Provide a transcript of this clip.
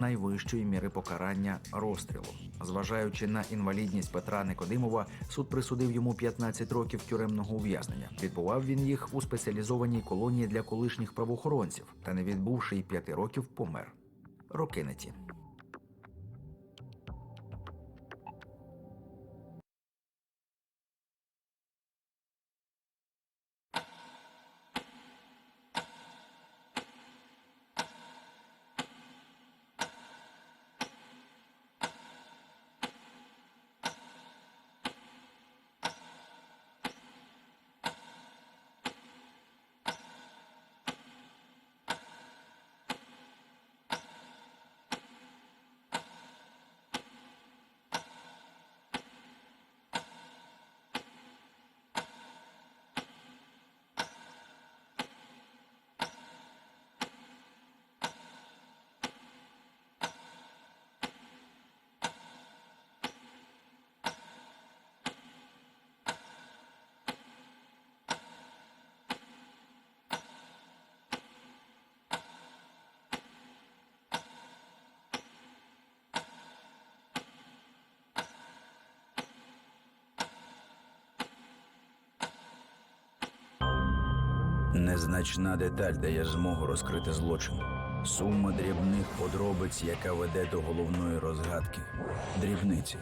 найвищої міри покарання розстрілу. Зважаючи на інвалідність Петра Никодимова, суд присудив йому 15 років тюремного ув'язнення. Відбував він їх у спеціалізованій колонії для колишніх правоохоронців, та не відбувши й п'яти років, помер. Роки Незначна деталь дає змогу розкрити злочин. Сума дрібних подробиць, яка веде до головної розгадки. Дрібниці.